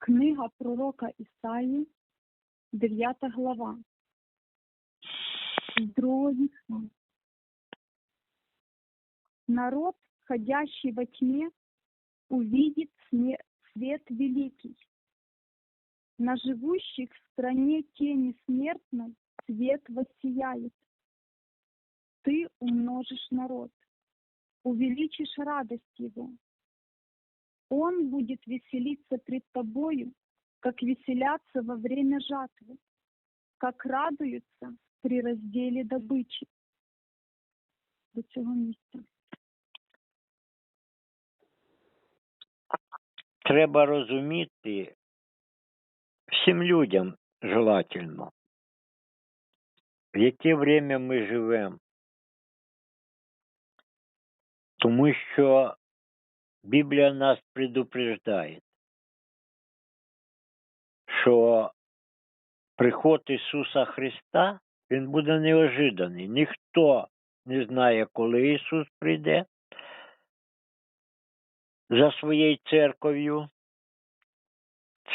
Книга пророка Ісаї, 9 глава. З другого вікна. Народ, ходящий во тьме, увидит сме- свет великий. На живущих в стране тени смертной свет воссияет. Ты умножишь народ, увеличишь радость его. Он будет веселиться пред тобою, как веселятся во время жатвы, как радуются при разделе добычи. До цього місця. Треба розуміти всім людям желательно, в яке время ми живемо. Тому що Біблія нас предупреждає, що приход Ісуса Христа він буде неожиданий. Ніхто не знає, коли Ісус прийде за своєю церков'ю.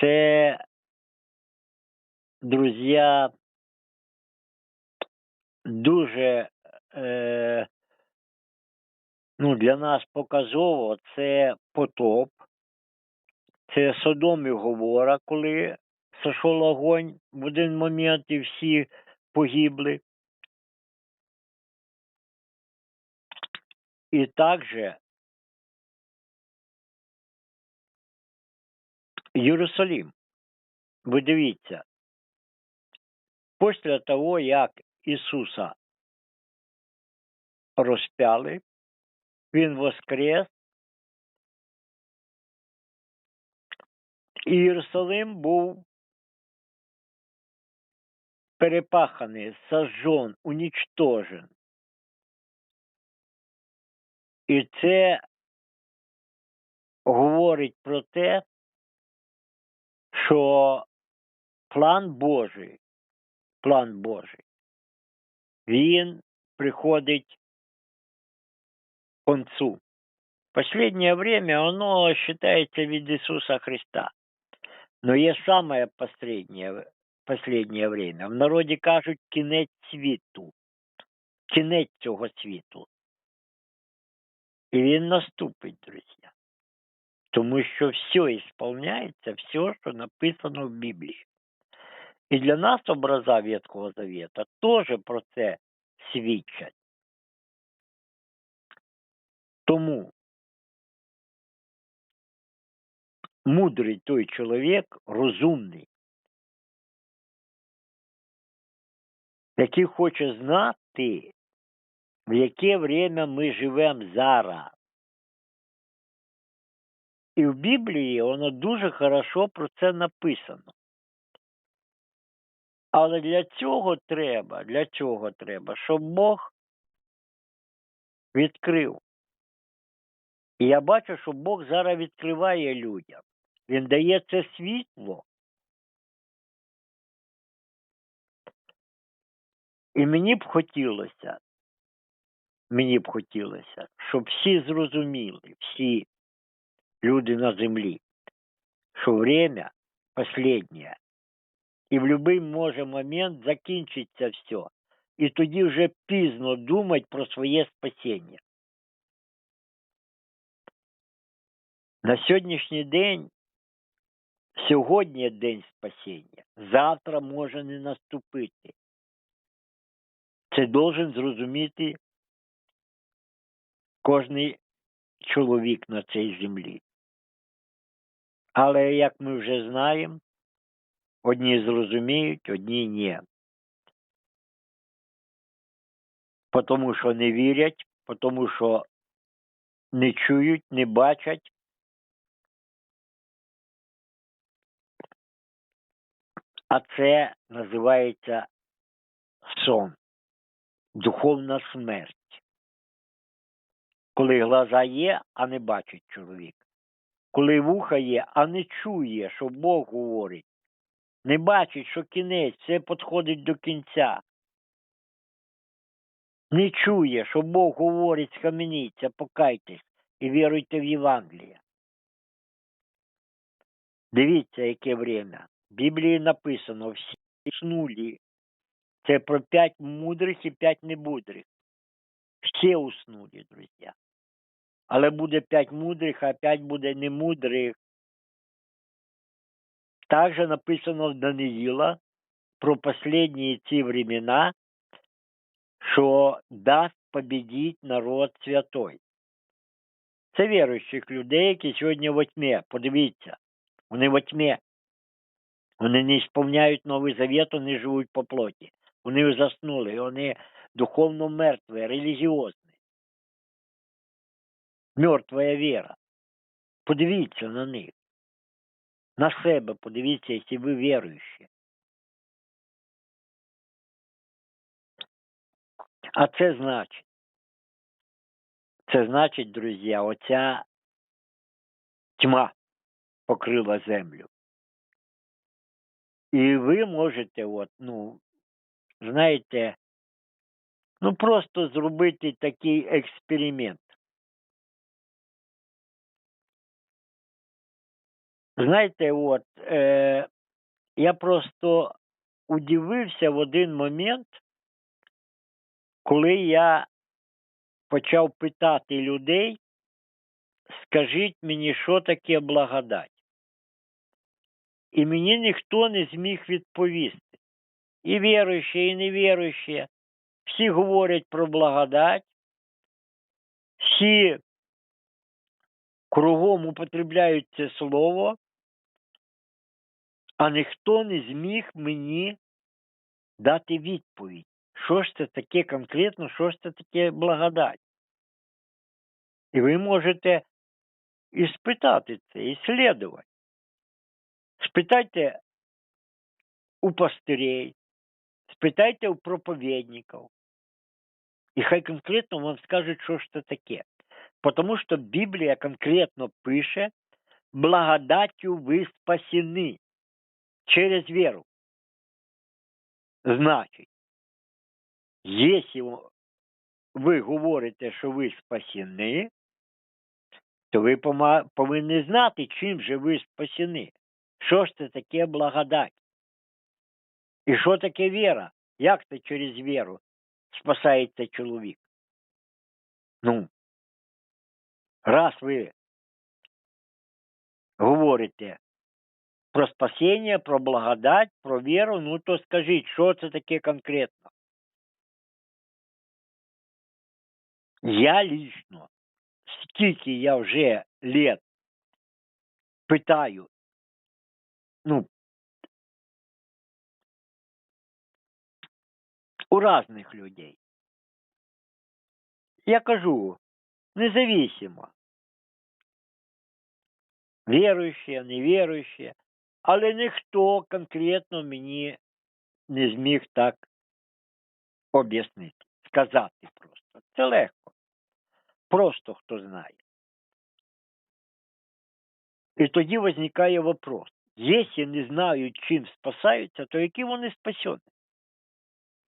Це, друзі, дуже е, ну, для нас показово це потоп, це Содом і Говора, коли сошов огонь в один момент і всі погибли. І також Єрусалим. Ви дивіться, після того, як Ісуса розпяли, Він воскрес, і Єрусалим був перепаханий, сожжен, унічтожен. І це говорить про те, що план Божий, план Божий, він приходить концу. Последнее время оно считается від Ісуса Христа. Но є самое последнее, последнее время. В народі кажуть кінець світу. Кінець цього світу. І він наступить, друзі. Тому що все ісполняється, все, що написано в Біблії. І для нас образа Ветхого Завета теж про це свідчать. Тому мудрий той чоловік, розумний, який хоче знати, в яке время ми живемо зараз. І в Біблії воно дуже хорошо про це написано. Але для цього треба, для цього треба, щоб Бог відкрив. І я бачу, що Бог зараз відкриває людям. Він дає це світло. І мені б хотілося, мені б хотілося, щоб всі зрозуміли, всі люди на землі, що время последнє. І в будь-який може момент закінчиться все. І тоді вже пізно думати про своє спасіння. На сьогоднішній день, сьогодні день спасіння, завтра може не наступити. Це должен зрозуміти кожний чоловік на цій землі. Але як ми вже знаємо, одні зрозуміють, одні ні. Тому що не вірять, тому що не чують, не бачать. А це називається сон, духовна смерть. Коли глаза є, а не бачить чоловік. Коли вуха є, а не чує, що Бог говорить. Не бачить, що кінець, все підходить до кінця. Не чує, що Бог говорить, схаменіться, покайтесь і віруйте в Євангеліє. Дивіться, яке время. В Біблії написано всі уснули. Це про п'ять мудрих і п'ять немудрих. Всі уснули, друзі. Але буде п'ять мудрих, а п'ять буде немудрих. Также написано в Даниїла про последні ці времена, що дасть победить народ святой. Це віруючих людей, які сьогодні во тьмі. Подивіться, вони во тьмі. Вони не сповняють Новий Завет, вони живуть по плоті. Вони заснули, вони духовно мертві, релігіозні. Мертва віра. Подивіться на них. На себе подивіться, якщо ви віруючі. А це значить, це значить, друзі, оця тьма покрила землю. І ви можете, от, ну, знаєте, ну просто зробити такий експеримент. Знаєте, от, е, я просто удивився в один момент, коли я почав питати людей, скажіть мені, що таке благодать. І мені ніхто не зміг відповісти. І віруючі, і невіруючі. Всі говорять про благодать, всі кругом употребляють це слово, а ніхто не зміг мені дати відповідь. Що ж це таке конкретно, що ж це таке благодать? І ви можете і спитати це, і слідувати. Спитайте у пастирей, спитайте у проповідників. І хай конкретно вам скажуть, що ж це таке. Потому що Біблія конкретно пише, благодаттю ви спасені через віру. Значить, якщо ви говорите, що ви спасені, то ви повинні знати, чим же ви спасені. Що ж це таке благодать? І що таке віра? Як це через віру спасається чоловік? Ну, раз ви говорите про спасіння, про благодать, про віру, ну то скажіть, що це таке конкретно? Я лично, скільки я вже лет питаю, ну, у разных людей. Я кажу, независимо. Віруючі, невіруючі, але ніхто конкретно мені не зміг так об'яснити, сказати просто. Це легко. Просто хто знає. І тоді виникає вопрос. Якщо не знають, чим спасаються, то які вони спасені?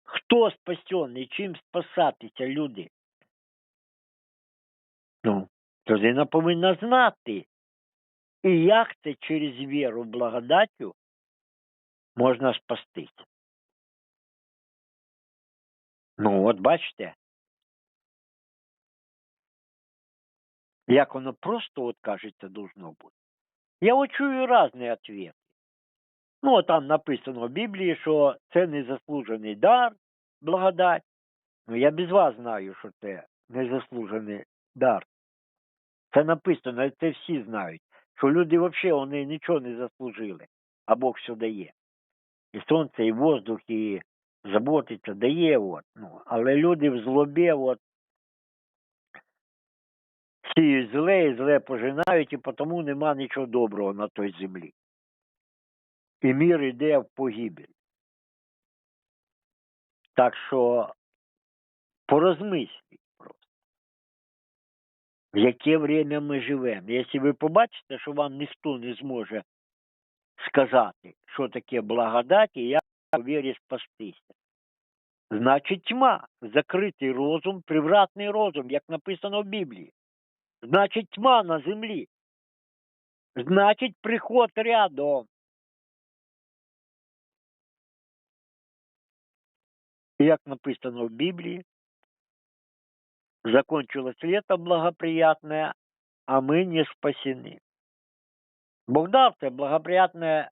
Хто спасений, чим спасатися люди? Ну, людина повинна знати. І як це через віру благодаттю можна спастися. Ну, от бачите, як воно просто, от кажеться, должно бути. Я от чую різні відповіді. Ну, там написано в Біблії, що це незаслужений дар, благодать. Ну, я без вас знаю, що це незаслужений дар. Це написано, це всі знають, що люди взагалі вони нічого не заслужили, а Бог все дає. І сонце, і воздух, і заботиться, дає. От, ну, але люди в злобі от, сіють зле і зле пожинають, і тому нема нічого доброго на той землі. І мір йде в погибель. Так що порозмисліть просто, в яке время ми живемо. Якщо ви побачите, що вам ніхто не зможе сказати, що таке благодать, і як вірі спастися. Значить, тьма, закритий розум, привратний розум, як написано в Біблії. Значить, тьма на землі. Значить, приход рядом. Як написано в Біблії, закончилось лето благоприятное, а мы не спасены. Бог дав це благоприятне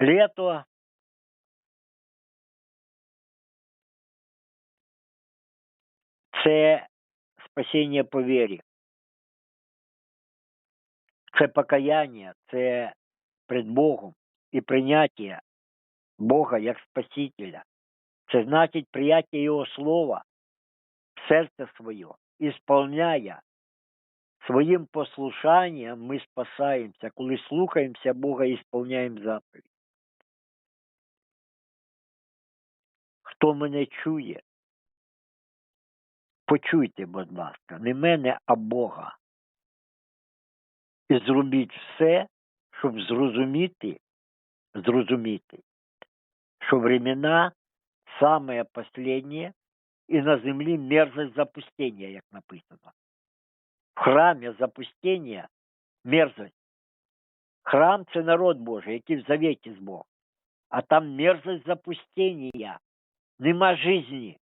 лето. Це спасіння по вірі. Це покаяння, це пред Богом і прийняття Бога як Спасителя. Це значить прияття Його слова в серце своє, ісполняя своїм послушанням ми спасаємося, коли слухаємося Бога і ісполняємо заповідь. Хто мене чує, почуйте, будь ласка, не мене, а Бога. І зробіть все, щоб зрозуміти, зрозуміти, що времена самые последние, і на землі мерзость запустення, як написано. В храмі запустення мерзость. Храм це народ Божий, який в завіті з Богом. А там мерзость запустення. Нема жизни.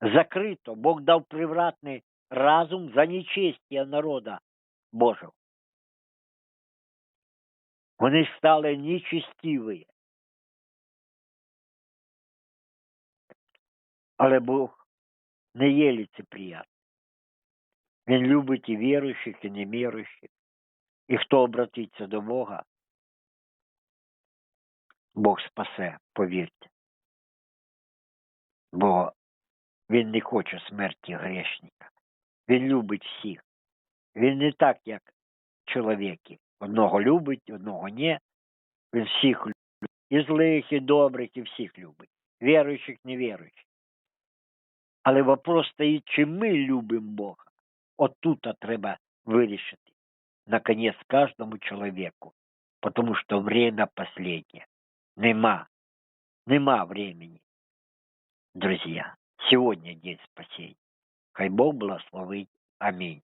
Закрито. Бог дав привратний разум за нечестие народа Божого. Вони стали нечестиві. Але Бог не є лицеприятний. Він любить і віруючих, і невіруючих. І хто обратиться до Бога, Бог спасе, повірте. Бо Він не хоче смерті грешника. Він любить всіх. Він не так, як чоловіки. Одного любить, одного ні. Він всіх любить. І злих, і добрих, і всіх любить. Віруючих, невіруючих. Але вопрос стоїть, чи ми любимо Бога. От тут треба вирішити, наконец, каждому человеку. Потому что время последнее. Нема. Нема времени. Друзья, сегодня день спасения. Хай Бог благословить. Аминь.